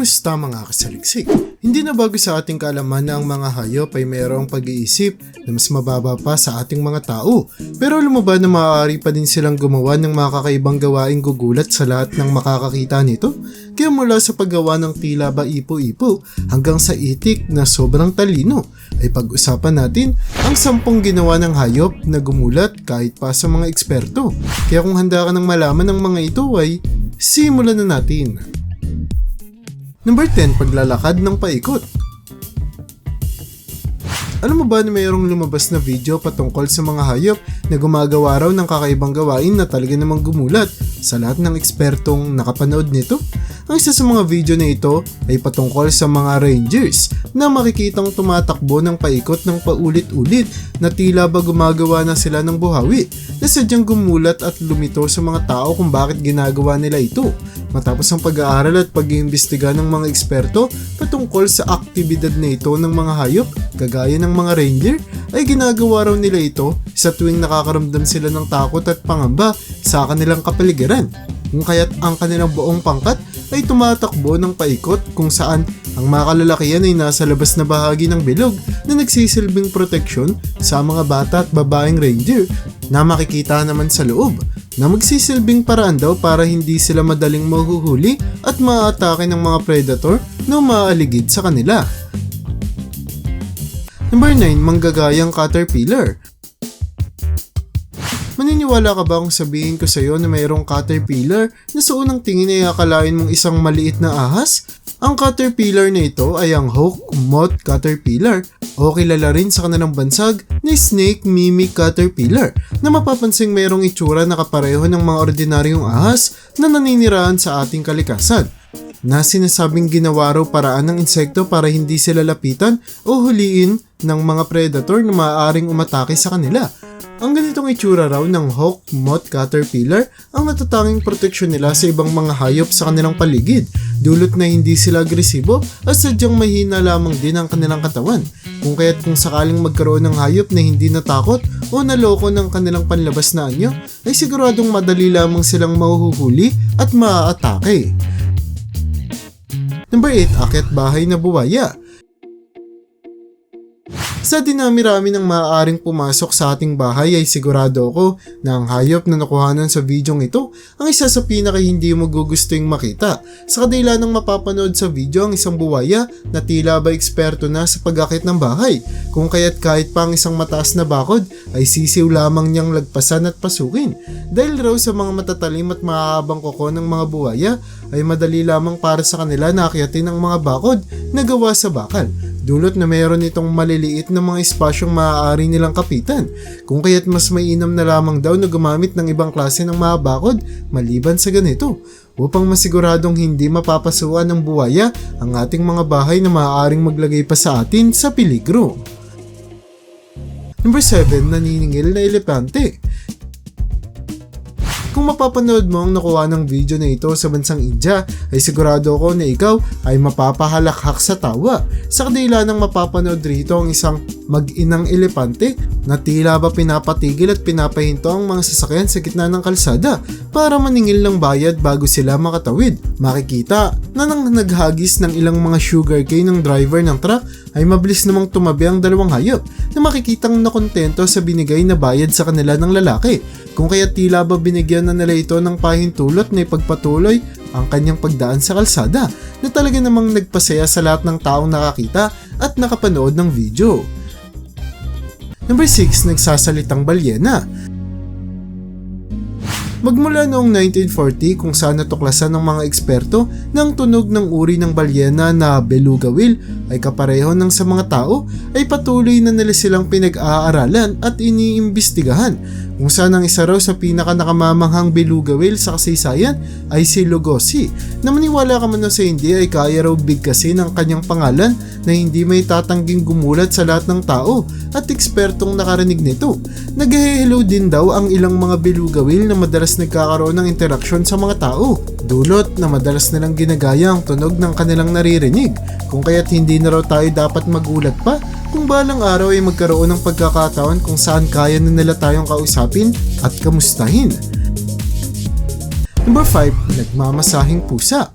Kumusta mga kasaliksik? Hindi na bago sa ating kaalaman na ang mga hayop ay mayroong pag-iisip na mas mababa pa sa ating mga tao. Pero alam mo ba na maaari pa din silang gumawa ng mga kakaibang gawaing gugulat sa lahat ng makakakita nito? Kaya mula sa paggawa ng tila ba ipo-ipo hanggang sa itik na sobrang talino ay pag-usapan natin ang sampung ginawa ng hayop na gumulat kahit pa sa mga eksperto. Kaya kung handa ka ng malaman ng mga ito ay simulan na natin. Number 10, paglalakad ng paikot. Alam mo ba na mayroong lumabas na video patungkol sa mga hayop na gumagawa raw ng kakaibang gawain na talaga namang gumulat sa lahat ng ekspertong nakapanood nito? Ang isa sa mga video na ito ay patungkol sa mga rangers na makikitang tumatakbo ng paikot ng paulit-ulit na tila ba gumagawa na sila ng buhawi na sadyang gumulat at lumito sa mga tao kung bakit ginagawa nila ito. Matapos ang pag-aaral at pag-iimbestiga ng mga eksperto patungkol sa aktibidad na ito ng mga hayop, kagaya ng mga ranger, ay ginagawa raw nila ito sa tuwing nakakaramdam sila ng takot at pangamba sa kanilang kapaligiran. Kung kaya't ang kanilang buong pangkat ay tumatakbo ng paikot kung saan ang mga kalalakihan ay nasa labas na bahagi ng bilog na nagsisilbing proteksyon sa mga bata at babaeng ranger na makikita naman sa loob na magsisilbing paraan daw para hindi sila madaling mahuhuli at maaatake ng mga predator na umaaligid sa kanila. Number 9, manggagayang caterpillar. Maniniwala ka ba kung sabihin ko sa iyo na mayroong caterpillar na sa unang tingin ay akalain mong isang maliit na ahas? Ang caterpillar na ito ay ang hawk moth caterpillar o kilala rin sa kanilang bansag ni snake mimic caterpillar na mapapansing mayroong itsura na kapareho ng mga ordinaryong ahas na naninirahan sa ating kalikasan na sinasabing ginawa raw paraan ng insekto para hindi sila lapitan o huliin ng mga predator na maaaring umatake sa kanila. Ang ganitong itsura raw ng hawk moth caterpillar ang natatanging proteksyon nila sa ibang mga hayop sa kanilang paligid, dulot na hindi sila agresibo at sadyang mahina lamang din ang kanilang katawan. Kung kaya't kung sakaling magkaroon ng hayop na hindi natakot o naloko ng kanilang panlabas na anyo, ay siguradong madali lamang silang mahuhuli at maaatake. Number 8, akyat bahay na buwaya. Sa dinami-rami ng maaaring pumasok sa ating bahay ay sigurado ako na ang hayop na nakuhanan sa videong ito ang isa sa pinaka hindi mo gugustuhin makita. Sa kadila ng mapapanood sa video ang isang buwaya na tila ba eksperto na sa pagakit ng bahay. Kung kaya't kahit pa ang isang mataas na bakod ay sisiw lamang niyang lagpasan at pasukin. Dahil raw sa mga matatalim at mahahabang koko ng mga buwaya ay madali lamang para sa kanila na akyatin ang mga bakod na gawa sa bakal dulot na mayroon itong maliliit na mga espasyong maaari nilang kapitan, kung kaya't mas mainam na lamang daw na gumamit ng ibang klase ng mga bakod maliban sa ganito, upang masiguradong hindi mapapasuan ng buwaya ang ating mga bahay na maaaring maglagay pa sa atin sa peligro. Number 7, naniningil na elepante. Kung mapapanood mo ang nakuha ng video na ito sa bansang India, ay sigurado ako na ikaw ay mapapahalakhak sa tawa. Sa kadila ng mapapanood rito ang isang mag-inang elepante na tila ba pinapatigil at pinapahinto ang mga sasakyan sa gitna ng kalsada para maningil ng bayad bago sila makatawid. Makikita na nang naghagis ng ilang mga sugarcane ng driver ng truck ay mabilis namang tumabi ang dalawang hayop na makikitang nakontento sa binigay na bayad sa kanila ng lalaki. Kung kaya tila ba binigyan na nila ito ng pahintulot na ipagpatuloy ang kanyang pagdaan sa kalsada na talaga namang nagpasaya sa lahat ng taong nakakita at nakapanood ng video. Number 6, nagsasalitang balyena. Magmula noong 1940 kung saan natuklasan ng mga eksperto ang tunog ng uri ng balyena na beluga whale ay kapareho ng sa mga tao ay patuloy na nila silang pinag-aaralan at iniimbestigahan kung saan ang isa raw sa pinaka nakamamanghang beluga whale sa kasaysayan ay si Lugosi na maniwala ka man sa hindi ay kaya raw bigkasin ang kanyang pangalan na hindi may tatangging gumulat sa lahat ng tao at ekspertong nakarinig nito. Nag-hello din daw ang ilang mga beluga whale na madalas nagkakaroon ng interaksyon sa mga tao. Dulot na madalas nilang ginagaya ang tunog ng kanilang naririnig kung kaya't hindi na raw tayo dapat magulat pa kung balang araw ay magkaroon ng pagkakataon kung saan kaya na nila tayong kausapin at kamustahin. Number 5, nagmamasahing pusa.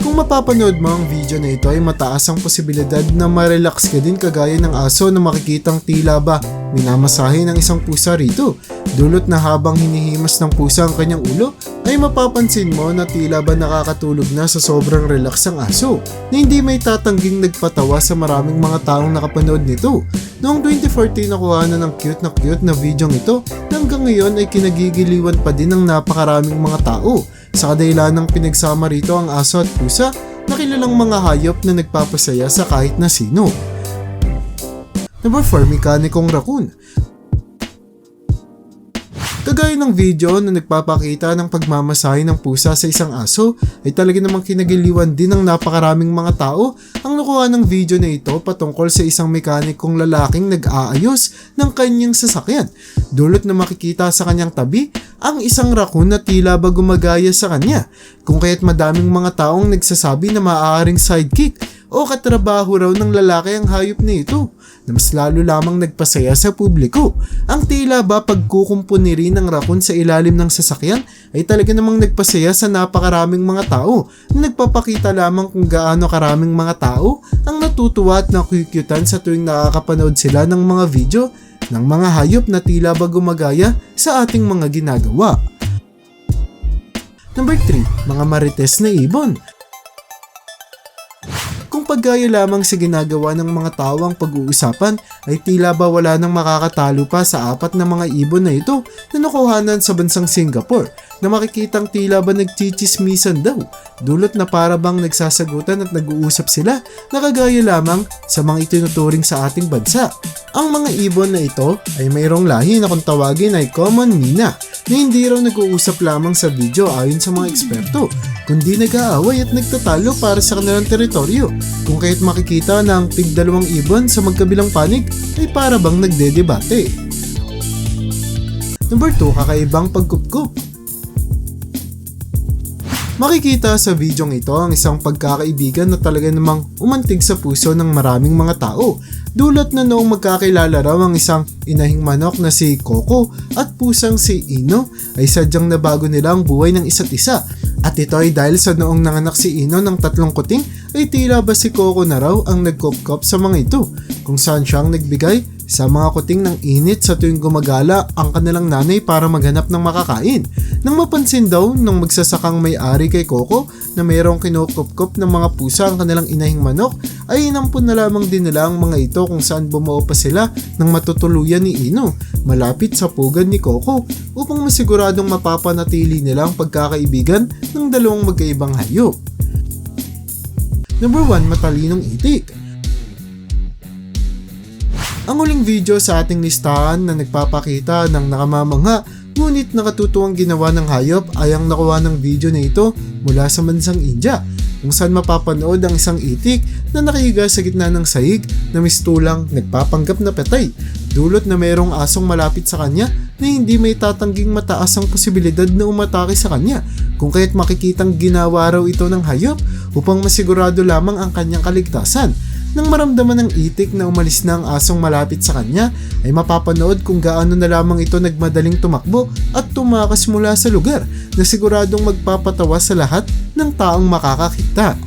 Kung mapapanood mo ang video na ito ay mataas ang posibilidad na ma-relax ka din kagaya ng aso na makikitang tila ba minamasahe ng isang pusa rito. Dulot na habang hinihimas ng pusa ang kanyang ulo ay mapapansin mo na tila ba nakakatulog na sa sobrang relax ang aso na hindi may tatangging nagpatawa sa maraming mga taong nakapanood nito. Noong 2014 nakuha na ng cute na cute na video ito hanggang ngayon ay kinagigiliwan pa din ng napakaraming mga tao. Sa kadahilan ng pinagsama rito ang aso at pusa na kilalang mga hayop na nagpapasaya sa kahit na sino. Number 4, Mekanikong Raccoon. Kagaya ng video na nagpapakita ng pagmamasahe ng pusa sa isang aso ay talaga namang kinagiliwan din ng napakaraming mga tao ang nakuha ng video na ito patungkol sa isang mekanikong lalaking nag-aayos ng kanyang sasakyan. Dulot na makikita sa kanyang tabi ang isang raccoon na tila ba gumagaya sa kanya kung kaya't madaming mga taong nagsasabi na maaaring sidekick o katrabaho raw ng lalaki ang hayop na ito na mas lalo lamang nagpasaya sa publiko. Ang tila ba pagkukumpuni rin ng raccoon sa ilalim ng sasakyan ay talaga namang nagpasaya sa napakaraming mga tao na nagpapakita lamang kung gaano karaming mga tao ang natutuwa at nakukyutan sa tuwing nakakapanood sila ng mga video ng mga hayop na tila ba gumagaya sa ating mga ginagawa. Number 3, mga marites na ibon. Kung paggaya lamang sa ginagawa ng mga tao ang pag-uusapan ay tila ba wala nang makakatalo pa sa apat na mga ibon na ito na nakuhanan sa bansang Singapore na makikitang tila ba nagchichismisan daw dulot na para bang nagsasagutan at nag-uusap sila na kagaya lamang sa mga itinuturing sa ating bansa. Ang mga ibon na ito ay mayroong lahi na kung tawagin ay common Nina na hindi raw nag-uusap lamang sa video ayon sa mga eksperto kundi nag-aaway at nagtatalo para sa kanilang teritoryo kung kaya't makikita na ang tig dalawang ibon sa magkabilang panig ay para bang nagdedebate. Number 2, kakaibang pagkupkup. Makikita sa videong ito ang isang pagkakaibigan na talaga namang umantig sa puso ng maraming mga tao. Dulot na noong magkakilala raw ang isang inahing manok na si Coco at pusang si Ino ay sadyang nabago nila ang buhay ng isa't isa. At ito ay dahil sa noong nanganak si Ino ng tatlong kuting ay tila ba si Coco na raw ang nagkopkop sa mga ito kung saan siyang nagbigay sa mga kuting ng init sa tuwing gumagala ang kanilang nanay para maghanap ng makakain. Nang mapansin daw ng magsasakang may-ari kay Coco na mayroong kinukupkup ng mga pusa ang kanilang inahing manok, ay inampun na lamang din nila ang mga ito kung saan bumuo pa sila ng matutuluyan ni Ino malapit sa pugad ni Coco upang masiguradong mapapanatili nila ang pagkakaibigan ng dalawang magkaibang hayop. Number 1, matalinong itik. Ang huling video sa ating listahan na nagpapakita ng nakamamangha ngunit nakatutuwang ginawa ng hayop ay ang nakuha ng video na ito mula sa bansang India kung saan mapapanood ang isang itik na nakahiga sa gitna ng sahig na mistulang nagpapanggap na patay dulot na mayroong asong malapit sa kanya na hindi may tatangging mataas ang posibilidad na umatake sa kanya kung kaya't makikitang ginawa raw ito ng hayop upang masigurado lamang ang kanyang kaligtasan nang maramdaman ng itik na umalis na ang asong malapit sa kanya, ay mapapanood kung gaano na lamang ito nagmadaling tumakbo at tumakas mula sa lugar na siguradong magpapatawa sa lahat ng taong makakakita.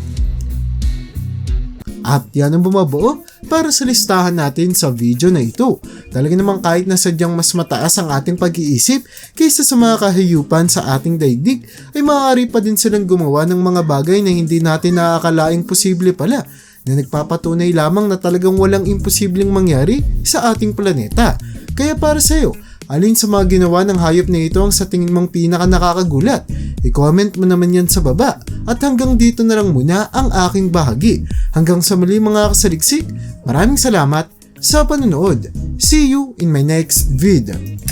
At yan ang bumabuo para sa listahan natin sa video na ito. Talaga namang kahit na sadyang mas mataas ang ating pag-iisip kaysa sa mga kahiyupan sa ating daigdig, ay maaari pa din silang gumawa ng mga bagay na hindi natin naakalaing posible pala na nagpapatunay lamang na talagang walang imposibleng mangyari sa ating planeta. Kaya para sa iyo, alin sa mga ginawa ng hayop na ito ang sa tingin mong pinaka nakakagulat? I-comment mo naman yan sa baba. At hanggang dito na lang muna ang aking bahagi. Hanggang sa muli mga kasaliksik, maraming salamat sa panonood. See you in my next video.